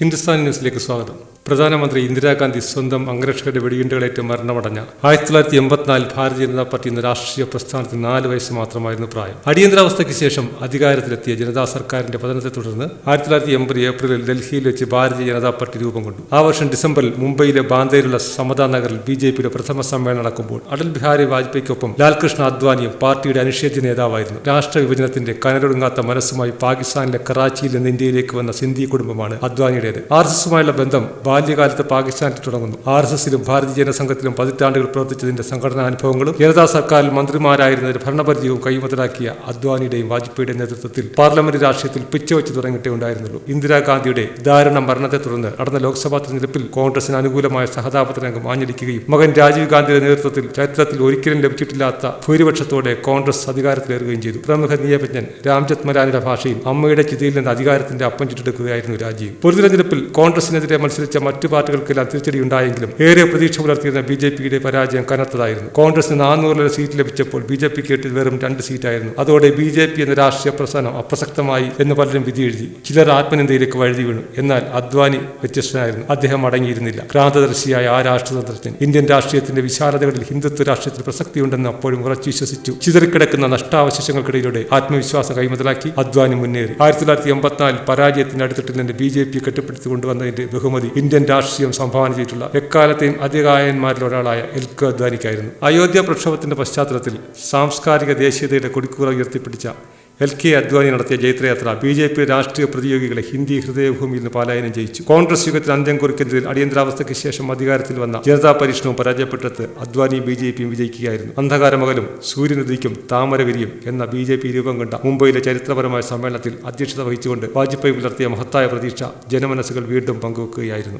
ഹിന്ദുസ്ഥാൻ ന്യൂസിലേക്ക് സ്വാഗതം. പ്രധാനമന്ത്രി ഇന്ദിരാഗാന്ധി സ്വന്തം അംഗരക്ഷകരുടെ വെടിയുണ്ടകളേറ്റ് മരണമടഞ്ഞ ആയിരത്തി തൊള്ളായിരത്തി എൺപത്തിനാലിൽ ഭാരതീയ ജനതാ പാർട്ടി എന്ന രാഷ്ട്രീയ പ്രസ്ഥാനത്തിന് നാല് വയസ്സ് മാത്രമായിരുന്നു പ്രായം. അടിയന്തരാവസ്ഥയ്ക്ക് ശേഷം അധികാരത്തിലെത്തിയ ജനതാ സർക്കാരിന്റെ പതനത്തെ തുടർന്ന് ആയിരത്തി തൊള്ളായിരത്തി എൺപത് ഏപ്രിലിൽ ഡൽഹിയിൽ വെച്ച് ഭാരതീയ ജനതാ പാർട്ടി രൂപം കൊണ്ടു. ആ വർഷം ഡിസംബറിൽ മുംബൈയിലെ ബാന്ദയിലുള്ള സമതാ നഗറിൽ ബി ജെ പിയുടെ പ്രഥമ സമ്മേളനം നടക്കുമ്പോൾ അടൽ ബിഹാരി വാജ്പേയിക്കൊപ്പം ലാൽകൃഷ്ണ അദ്വാനിയും പാർട്ടിയുടെ അനിഷേധ്യ നേതാവായിരുന്നു. രാഷ്ട്ര വിഭജനത്തിന്റെ കനലൊടുങ്ങാത്ത മനസ്സുമായി പാകിസ്ഥാനിലെ കറാച്ചിയിൽ നിന്ന് ഇന്ത്യയിലേക്ക് വന്ന സിന്ധി കുടുംബമാണ് അദ്വാനിയുടേത്. ആർ എസ് ബന്ധം ബാല്യകാലത്ത് പാകിസ്ഥാനിൽ തുടങ്ങുന്നു. ആർ എസ് എസിലും ഭാരതീയ ജനസംഘത്തിലും പതിറ്റാണ്ടുകൾ പ്രവർത്തിച്ചതിന്റെ സംഘടനാ അനുഭവങ്ങളും ജനതാ സർക്കാരിൽ മന്ത്രിമാരായിരുന്നതിന്റെ ഭരണപരിചയവും കൈമുതലാക്കിയ അദ്വാനിയുടെയും വാജ്പേയിയുടെയും നേതൃത്വത്തിൽ പാർലമെന്റ് രാഷ്ട്രീയത്തിൽ പിച്ചവെച്ച് തുടങ്ങിയിട്ടേ ഉണ്ടായിരുന്നുള്ളൂ. ഇന്ദിരാഗാന്ധിയുടെ ദാരുണ മരണത്തെ തുടർന്ന് നടന്ന ലോക്സഭാ തെരഞ്ഞെടുപ്പിൽ കോൺഗ്രസിന് അനുകൂലമായ സഹതാപ രംഗം ആഞ്ഞടിക്കുകയും മകൻ രാജീവ് ഗാന്ധിയുടെ നേതൃത്വത്തിൽ ചരിത്രത്തിൽ ഒരിക്കലും ലഭിച്ചിട്ടില്ലാത്ത ഭൂരിപക്ഷത്തോടെ കോൺഗ്രസ് അധികാരത്തിലേറുകയും ചെയ്തു. പ്രമുഖ നിയമജ്ഞൻ രാംജത് മലാനിയുടെ ഭാഷയിൽ അമ്മയുടെ ചിതയിൽ നിന്ന് അധികാരത്തിന്റെ അപ്പം ചുറ്റെടുക്കുകയായിരുന്നു രാജീവ്. പൊതുതെരഞ്ഞെടുപ്പിൽ കോൺഗ്രസിനെതിരെ മത്സരിച്ച മറ്റു പാർട്ടികൾക്കെല്ലാം തിരിച്ചടിയുണ്ടായെങ്കിലും ഏറെ പ്രതീക്ഷ പുലർത്തിയിരുന്ന ബി ജെ പിയുടെ പരാജയം കനത്തതായിരുന്നു. കോൺഗ്രസിന് നാനൂറിലെ സീറ്റ് ലഭിച്ചപ്പോൾ ബി ജെ പിക്ക് കേട്ടിൽ വെറും രണ്ട് സീറ്റായിരുന്നു. അതോടെ ബി ജെ പി എന്ന രാഷ്ട്രീയ പ്രസ്ഥാനം അപ്രസക്തമായി എന്ന് പലരും വിധി എഴുതി ചിലർ ആത്മനിന്ദയിലേക്ക് വഴുതി വീണു. എന്നാൽ അദ്വാനി വ്യത്യസ്തനായിരുന്നു. അദ്ദേഹം അടങ്ങിയിരുന്നില്ല. ക്രാന്തദർശിയായ ആ രാഷ്ട്രതന്ത്രജ്ഞൻ ഇന്ത്യൻ രാഷ്ട്രീയത്തിന്റെ വിശാലതകളിൽ ഹിന്ദുത്വ രാഷ്ട്രീയത്തിൽ പ്രസക്തിയുണ്ടെന്ന് അപ്പോഴും ഉറച്ചു വിശ്വസിച്ചു. ചിതറിക്കിടക്കുന്ന നഷ്ടാവശേഷങ്ങൾക്കിടയിലൂടെ ആത്മവിശ്വാസം കൈമുതലാക്കി അദ്വാനി മുന്നേറി. ആയിരത്തി തൊള്ളായിരത്തി എൺപത്തിനാലിൽ പരാജയത്തിന്റെ അടിത്തട്ടിൽ നിന്ന് ബി ജെ പി കെട്ടിപ്പിടിച്ചു കൊണ്ടുവന്നതിന്റെ ബഹുമതി ഇന്ത്യൻ രാഷ്ട്രീയം സംഭാവന ചെയ്തിട്ടുള്ള എക്കാലത്തെയും അധികായന്മാരിൽ ഒരാളായ എൽ കെ അദ്വാനിക്കായിരുന്നു. അയോധ്യ പ്രക്ഷോഭത്തിന്റെ പശ്ചാത്തലത്തിൽ സാംസ്കാരിക ദേശീയതയുടെ കൊടിക്കൂറ ഉയർത്തിപ്പിടിച്ച എൽ കെ അദ്വാനി നടത്തിയ ജൈത്രയാത്ര ബി ജെ പി രാഷ്ട്രീയ പ്രതിയോഗികളെ ഹിന്ദി ഹൃദയഭൂമിയിൽ നിന്ന് പലായനം ചെയ്യിച്ചു കോൺഗ്രസ് യുഗത്തിൽ അന്ത്യം കുറിക്കുന്നതിൽ അടിയന്തരാവസ്ഥയ്ക്ക് ശേഷം അധികാരത്തിൽ വന്ന ജനതാ പരീക്ഷണവും പരാജയപ്പെട്ടത് അദ്വാനിയും ബി ജെ പിയും വിജയിക്കുകയായിരുന്നു. അന്ധകാരമകലും സൂര്യനദിക്കും താമരവിരിയും എന്ന ബി ജെ പി രൂപം കണ്ട മുംബൈയിലെ ചരിത്രപരമായ സമ്മേളനത്തിൽ അധ്യക്ഷത വഹിച്ചുകൊണ്ട് വാജ്പേയി പുലർത്തിയ മഹത്തായ പ്രതീക്ഷ ജനമനസ്സുകൾ വീണ്ടും പങ്കുവെക്കുകയായിരുന്നു.